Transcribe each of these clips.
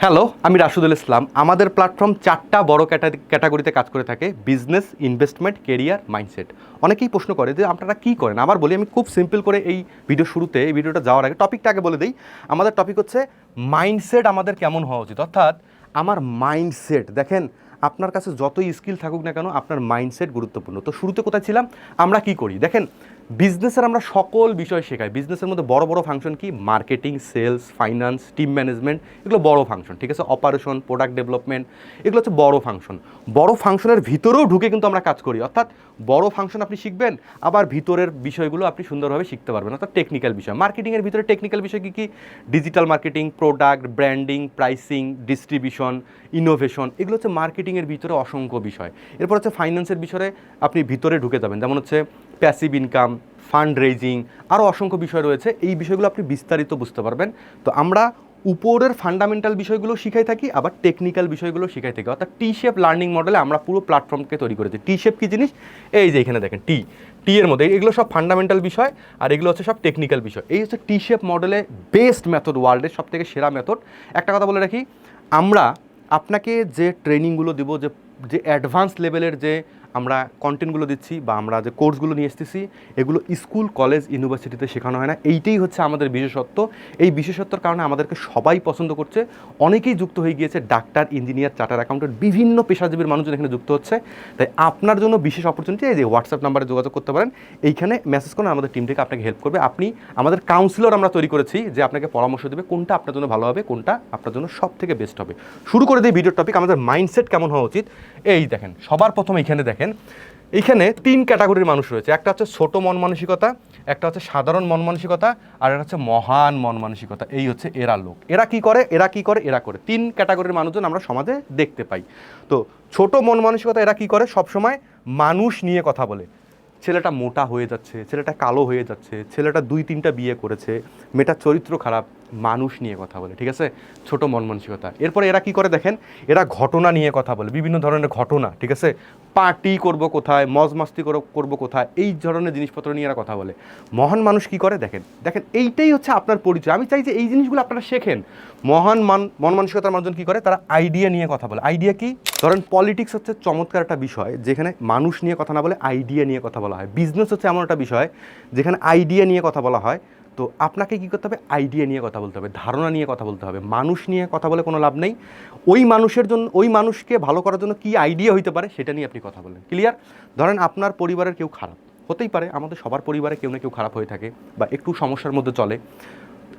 Hello, আমি রাশুদুল ইসলাম। আমাদের platform চারটা বড় ক্যাটা- ক্যাটাগরিতে কাজ করে থাকে বিজনেস ইনভেস্টমেন্ট কেরিয়ার মাইন্ডসেট অনেকেই প্রশ্ন করে যে আপনারা কী করেন? আবার বলি, আমি খুব সিম্পল করে এই ভিডিও শুরুতে, এই ভিডিওটা যাওয়ার আগে টপিকটা আগে বলে দিই। আমাদের টপিক হচ্ছে মাইন্ডসেট আমাদের কেমন হওয়া উচিত? অর্থাৎ আমার মাইন্ডসেট দেখেন, আপনার কাছে যতই স্কিল থাকুক না কেন, আপনার মাইন্ডসেট গুরুত্বপূর্ণ। তো শুরুতে কোথায় ছিলাম? আমরা কি করি? দেখেন বিজনেসের আমরা সকল বিষয় শেখাই। বিজনেসের মধ্যে বড় বড় ফাংশন কি? Marketing sales finance team management এগুলো বড় ফাংশন ঠিক আছে? অপারেশন প্রোডাক্ট ডেভেলপমেন্ট এগুলো হচ্ছে বড় ফাংশন বড় ফাংশনের ভিতরেও ঢুকে কিন্তু আমরা কাজ করি। অর্থাৎ বড় ফাংশন আপনি শিখবেন, আবার ভিতরের বিষয়গুলো আপনি সুন্দরভাবে শিখতে পারবেন। অর্থাৎ টেকনিক্যাল বিষয়। মার্কেটিংয়ের ভিতরে টেকনিক্যাল বিষয় কী কী? Digital marketing product branding pricing distribution innovation এগুলো হচ্ছে মার্কেটিংয়ের ভিতরে অসংখ্য বিষয়। এরপর হচ্ছে ফাইন্যান্সের বিষয়ে আপনি ভিতরে ঢুকে যাবেন। যেমন হচ্ছে প্যাসিভ ইনকাম ফান্ড রেজিং আরও অসংখ্য বিষয় রয়েছে। এই বিষয়গুলো আপনি বিস্তারিত বুঝতে পারবেন। তো আমরা উপরের ফান্ডামেন্টাল বিষয়গুলো শিখাই থাকি, আবার টেকনিক্যাল বিষয়গুলো শিখাই থাকি। অর্থাৎ টি শেপ লার্নিং মডেলে আমরা পুরো প্ল্যাটফর্মকে তৈরি করেছি। টি শেপ কী জিনিস? এই যে এখানে দেখেন টি টি এর মধ্যে এগুলো সব ফান্ডামেন্টাল বিষয়, আর এগুলো হচ্ছে সব টেকনিক্যাল বিষয়। এই হচ্ছে টি শেপ মডেলে বেস্ট মেথড ওয়ার্ল্ডের সব থেকে সেরা মেথড একটা কথা বলে রাখি, আমরা আপনাকে যে ট্রেনিংগুলো দিব, যে যে অ্যাডভান্স লেভেলের যে আমরা কন্টেন্টগুলো দিচ্ছি বা আমরা যে কোর্সগুলো নিয়ে এসতেছি এগুলো স্কুল কলেজ ইউনিভার্সিটিতে শেখানো হয় না। এইটাই হচ্ছে আমাদের বিশেষত্ব। এই বিশেষত্বর কারণে আমাদেরকে সবাই পছন্দ করছে। অনেকেই যুক্ত হয়ে গিয়েছে ডাক্তার ইঞ্জিনিয়ার চার্টার অ্যাকাউন্টেন্ট বিভিন্ন পেশাজীবীর মানুষজন এখানে যুক্ত হচ্ছে। তাই আপনার জন্য বিশেষ অপরচুনিটি এই যে হোয়াটসঅ্যাপ নাম্বারে যোগাযোগ করতে পারেন। এইখানে মেসেজ করুন আমাদের টিম থেকে আপনাকে হেল্প করবে। আপনি, আমাদের কাউন্সিলর আমরা তৈরি করেছি যে আপনাকে পরামর্শ দেবে কোনটা আপনার জন্য ভালো হবে, কোনটা আপনার জন্য সব থেকে বেস্ট হবে। শুরু করে দিই ভিডিওর টপিক আমাদের মাইন্ডসেট কেমন হওয়া উচিত? এই দেখেন, সবার প্রথম এখানে দেখেন এইখানে তিন ক্যাটাগরির মানুষ রয়েছে। একটা হচ্ছে ছোট মন মানসিকতা, একটা হচ্ছে সাধারণ মন মানসিকতা, আর একটা হচ্ছে মহান মন মানসিকতা। এই হচ্ছে এরা লোক। এরা কি করে? এরা কি করে? এরা করে। তিন ক্যাটাগরির মানুষজন আমরা সমাজে দেখতে পাই। তো ছোট মন মানসিকতা এরা কি করে? সবসময় মানুষ নিয়ে কথা বলে। ছেলেটা মোটা হয়ে যাচ্ছে, ছেলেটা কালো হয়ে যাচ্ছে, ছেলেটা দুই তিনটা বিয়ে করেছে, মেয়েটার চরিত্র খারাপ মানুষ নিয়ে কথা বলে, ঠিক আছে? ছোট মন মানসিকতা। এরপরে এরা কি করে দেখেন? এরা ঘটনা নিয়ে কথা বলে, বিভিন্ন ধরনের ঘটনা, ঠিক আছে? পার্টি করব কোথায় মজ মাস্তি করব- করব কোথায়, এই ধরনের জিনিসপত্র নিয়ে এরা কথা বলে। মহান মানুষ কি করে দেখেন? দেখেন, এইটাই হচ্ছে আপনার পরিচয়। আমি চাই যে এই জিনিসগুলো আপনারা শেখেন। মহান মান, মন মানসিকতার মানুষজন কি করে? তারা আইডিয়া নিয়ে কথা বলে। আইডিয়া কি? ধরেন পলিটিক্স হচ্ছে চমৎকার একটা বিষয়, যেখানে মানুষ নিয়ে কথা না বলে আইডিয়া নিয়ে কথা বলা হয়। বিজনেস হচ্ছে এমন একটা বিষয়, যেখানে আইডিয়া নিয়ে কথা বলা হয়। তো আপনাকে কী করতে হবে? আইডিয়া নিয়ে কথা বলতে হবে, ধারণা নিয়ে কথা বলতে হবে। মানুষ নিয়ে কথা বলে কোনো লাভ নেই। ওই মানুষের জন্য ওই মানুষকে ভালো করার জন্য কী আইডিয়া হইতে পারে সেটা নিয়ে আপনি কথা বলেন। ক্লিয়ার ধরেন আপনার পরিবারের কেউ খারাপ, হতেই পারে। আমাদের সবার পরিবারে কেউ না কেউ খারাপ হয়ে থাকে বা একটু সমস্যার মধ্যে চলে।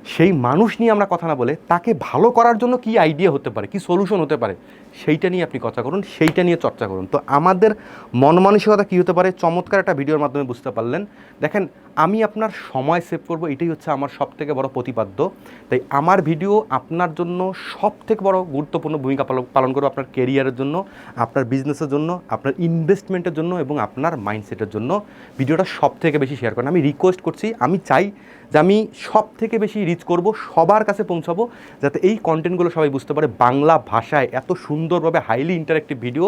সেই মানুষ নিয়ে আমরা কথা না বলে তাকে ভালো করার জন্য কি আইডিয়া হতে পারে, কি সলিউশন হতে পারে, সেইটা নিয়ে আপনি কথা করুন সেইটা নিয়ে চর্চা করুন। তো আমাদের মন মানসিকতা কী হতে পারে? চমৎকার একটা ভিডিওর মাধ্যমে বুঝতে পারলেন। দেখেন, আমি আপনার সময় সেভ করব, এটাই হচ্ছে আমার সব থেকে বড় প্রতিপাদ্য। তাই আমার ভিডিও আপনার জন্য সব থেকে বড় গুরুত্বপূর্ণ ভূমিকা পালন- পালন করবে আপনার কেরিয়ারের জন্য, আপনার বিজনেসের জন্য, আপনার ইনভেস্টমেন্টের জন্য এবং আপনার মাইন্ডসেটের জন্য। ভিডিওটা সব থেকে বেশি শেয়ার করেন। আমি রিকোয়েস্ট করছি, আমি চাই যে আমি সব থেকে বেশি রিচ করব, সবার কাছে পৌঁছাবো, যাতে এই কন্টেন্টগুলো সবাই বুঝতে পারে বাংলা ভাষায় এত সুন্দরভাবে হাইলি ইন্টারেক্টিভ ভিডিও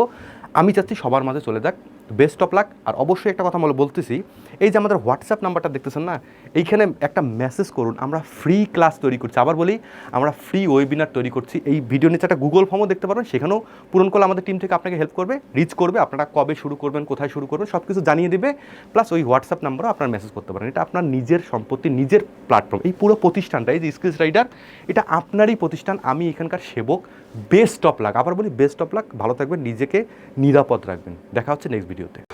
আমি চাচ্ছি সবার মাঝে চলে যাক। বেস্ট অফ লাক আর অবশ্যই একটা কথা বলে বলতেছি, এই যে আমাদের হোয়াটসঅ্যাপ নাম্বারটা দেখতেছেন না, এইখানে একটা মেসেজ করুন, আমরা ফ্রি ক্লাস তৈরি করছি। আবার বলি, আমরা ফ্রি ওয়েবিনার তৈরি করছি। এই ভিডিও নিচে একটা গুগল ফর্মও দেখতে পারবেন, সেখানেও পূরণ করলে আমাদের টিম থেকে আপনাকে হেল্প করবে রিচ করবে, আপনারা কবে শুরু করবেন, কোথায় শুরু করবেন সব কিছু জানিয়ে দেবে প্লাস ওই হোয়াটসঅ্যাপ নাম্বারও আপনার মেসেজ করতে পারেন। এটা আপনার নিজের সম্পত্তি, নিজের প্ল্যাটফর্ম এই পুরো প্রতিষ্ঠানটা, এই যে স্কিলস রাইডার এটা আপনারই প্রতিষ্ঠান, আমি এখানকার সেবক বেস্ট অফ লাক আবার বলি বেস্ট অফ লাক ভালো থাকবেন, নিজেকে নিরাপদ রাখবেন। দেখা হচ্ছে নেক্সট Dios